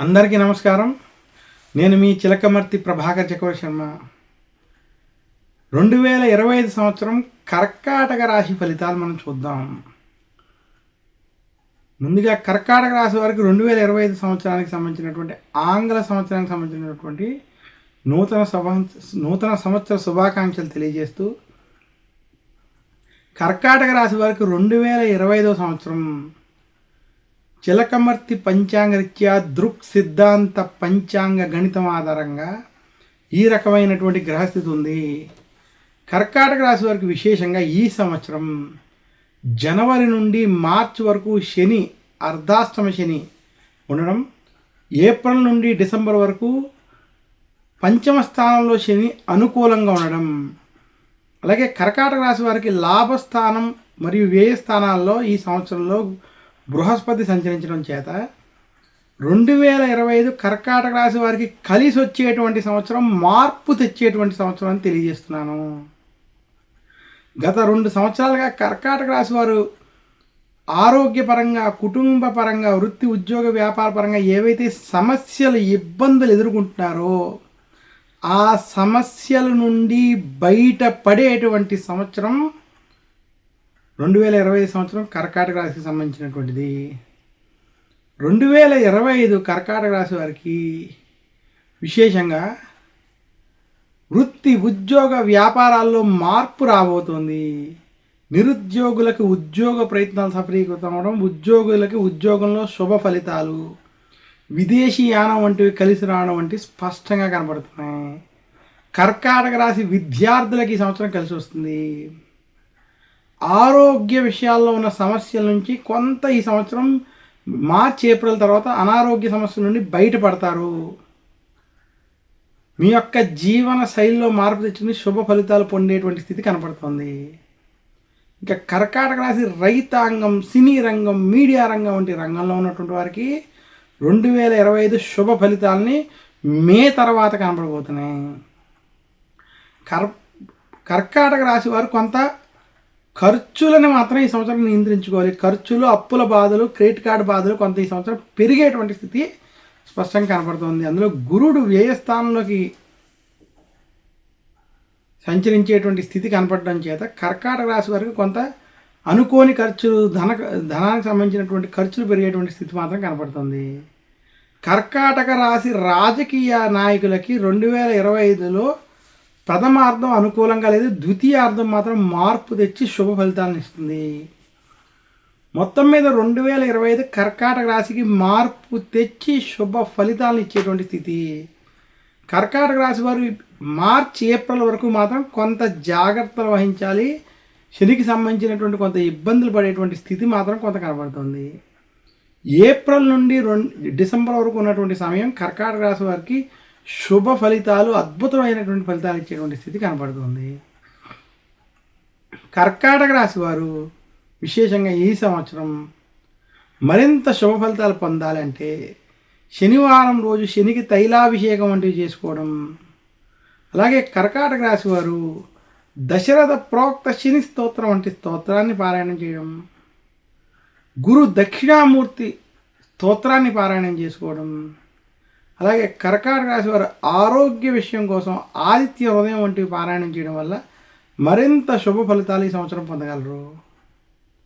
అందరికీ నమస్కారం. నేను మీ చిలకమర్తి ప్రభాకర్ చక్రవర్తి శర్మ రెండు వేల ఇరవై ఐదు సంవత్సరం కర్కాటక రాశి ఫలితాలు మనం చూద్దాం. ముందుగా కర్కాటక రాశి వారికి రెండు వేల ఇరవై ఐదు సంవత్సరానికి సంబంధించినటువంటి ఆంగ్ల సంవత్సరానికి సంబంధించినటువంటి నూతన నూతన సంవత్సర శుభాకాంక్షలు తెలియజేస్తూ కర్కాటక రాశి వారికి రెండు వేల ఇరవై ఐదో సంవత్సరం చిలకమర్తి పంచాంగరీత్యా దృక్ సిద్ధాంత పంచాంగ గణితం ఆధారంగా ఈ రకమైనటువంటి గ్రహస్థితి ఉంది. కర్కాటక రాశి వారికి విశేషంగా ఈ సంవత్సరం జనవరి నుండి మార్చి వరకు శని అర్ధాష్టమ శని ఉండడం ఏప్రిల్ నుండి డిసెంబర్ వరకు పంచమ స్థానంలో శని అనుకూలంగా ఉండడం. అలాగే కర్కాటక రాశి వారికి లాభస్థానం మరియు వ్యయ స్థానాల్లో ఈ సంవత్సరంలో బృహస్పతి సంచరించడం చేత రెండు వేల ఇరవై ఐదు కర్కాటక రాశి వారికి కలిసి వచ్చేటువంటి సంవత్సరం మార్పు తెచ్చేటువంటి సంవత్సరం అని తెలియజేస్తున్నాను. గత రెండు సంవత్సరాలుగా కర్కాటక రాశి వారు ఆరోగ్యపరంగా కుటుంబ పరంగా వృత్తి ఉద్యోగ వ్యాపార పరంగా ఏవైతే సమస్యలు ఇబ్బందులు ఎదుర్కొంటున్నారో ఆ సమస్యల నుండి బయటపడేటువంటి సంవత్సరం రెండు వేల ఇరవై ఐదు సంవత్సరం కర్కాటక రాశికి సంబంధించినటువంటిది. రెండు వేల ఇరవై ఐదు కర్కాటక రాశి వారికి విశేషంగా వృత్తి ఉద్యోగ వ్యాపారాల్లో మార్పు రాబోతోంది. నిరుద్యోగులకు ఉద్యోగ ప్రయత్నాలు సఫలీకృతం అవడం ఉద్యోగులకి ఉద్యోగంలో శుభ ఫలితాలు విదేశీ యానం వంటివి కలిసి రావడం వంటివి స్పష్టంగా కనబడుతున్నాయి. కర్కాటక రాశి విద్యార్థులకి ఈ సంవత్సరం కలిసి వస్తుంది. ఆరోగ్య విషయాల్లో ఉన్న సమస్యల నుంచి కొంత ఈ సంవత్సరం మార్చ్ ఏప్రిల్ తర్వాత అనారోగ్య సమస్యల నుండి బయటపడతారు. మీ యొక్క జీవన శైలిలో మార్పు తెచ్చుకుని శుభ ఫలితాలు పొందేటువంటి స్థితి కనపడుతుంది. ఇంకా కర్కాటక రాశి రైతాంగం సినీ రంగం మీడియా రంగం వంటి రంగంలో ఉన్నటువంటి వారికి రెండు వేల ఇరవై ఐదు శుభ ఫలితాలని మే తర్వాత కనపడబోతున్నాయి. కర్ కర్కాటక రాశి వారు కొంత ఖర్చులను మాత్రం ఈ సంవత్సరం నియంత్రించుకోవాలి. ఖర్చులు అప్పుల బాధలు క్రెడిట్ కార్డు బాధలు కొంత ఈ సంవత్సరం పెరిగేటువంటి స్థితి స్పష్టంగా కనపడుతుంది. అందులో గురుడు వ్యయస్థానంలోకి సంచరించేటువంటి స్థితి కనపడడం చేత కర్కాటక రాశి వరకు కొంత అనుకోని ఖర్చులు ధన ధనానికి సంబంధించినటువంటి ఖర్చులు పెరిగేటువంటి స్థితి మాత్రం కనపడుతుంది. కర్కాటక రాశి రాజకీయ నాయకులకి రెండు వేల ఇరవై ఐదులో ప్రథమార్థం అనుకూలంగా లేదు ద్వితీయార్థం మాత్రం మార్పు తెచ్చి శుభ ఫలితాలను ఇస్తుంది. మొత్తం మీద రెండు వేల ఇరవై ఐదు కర్కాటక రాశికి మార్పు తెచ్చి శుభ ఫలితాలను ఇచ్చేటువంటి స్థితి. కర్కాటక రాశి వారు మార్చి ఏప్రిల్ వరకు మాత్రం కొంత జాగ్రత్తలు వహించాలి. శనికి సంబంధించినటువంటి కొంత ఇబ్బందులు పడేటువంటి స్థితి మాత్రం కొంత కనబడుతుంది. ఏప్రిల్ నుండి రెండు డిసెంబర్ వరకు ఉన్నటువంటి సమయం కర్కాటక రాశి వారికి శుభ ఫలితాలు అద్భుతమైనటువంటి ఫలితాలు ఇచ్చేటువంటి స్థితి కనపడుతుంది. కర్కాటక రాశి వారు విశేషంగా ఈ సంవత్సరం మరింత శుభ ఫలితాలు పొందాలంటే శనివారం రోజు శనికి తైలాభిషేకం వంటివి చేసుకోవడం. అలాగే కర్కాటక రాశి వారు దశరథ ప్రోక్త శని స్తోత్రం వంటి స్తోత్రాన్ని పారాయణం చేయడం. గురు దక్షిణామూర్తి స్తోత్రాన్ని పారాయణం చేసుకోవడం. అలాగే కర్కాటక రాశి వారు ఆరోగ్య విషయం కోసం ఆదిత్య హృదయం వంటివి పారాయణం చేయడం వల్ల మరింత శుభ ఫలితాలు ఈ సంవత్సరం పొందగలరు.